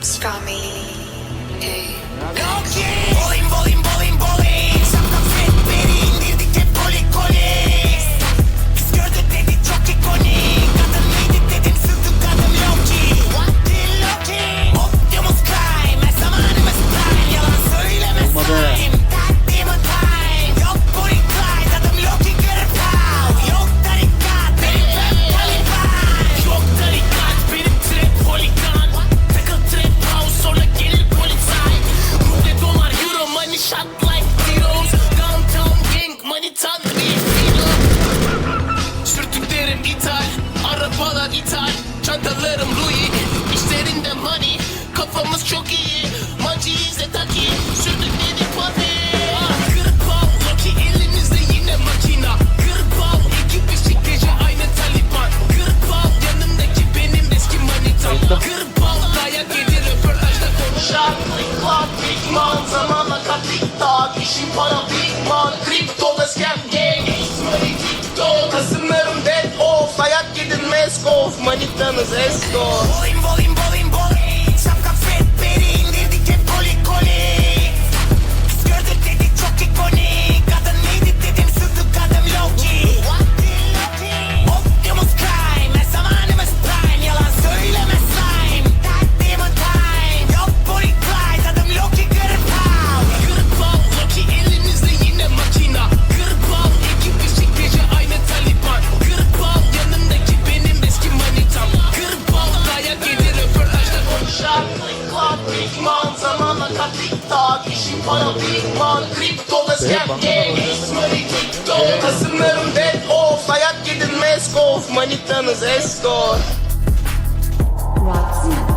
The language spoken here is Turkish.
Scummy. Hey. Okay. Bowling, bowling, bowling, bowling. Kafamız çok iyi. Mancı izle taki Sürdük dedik pati elimizde yine makina. Ekip işi gece aynı Taliban Kırpal Yanımdaki benim eski manitam. Kırpal Dayak gelir röportajda konuşar Clock Big Man Zamanla kat TikTok İşin para Big Man Kripto ve scam gang TikTok. Kasımlarım dead off. Dayak yedin off Manitanız escort. Bowling bowling Para birikman kriptoda scam Geçmeli kripto. Kasımlarım dead off Dayak yedin meskof Manitanız escort Roxy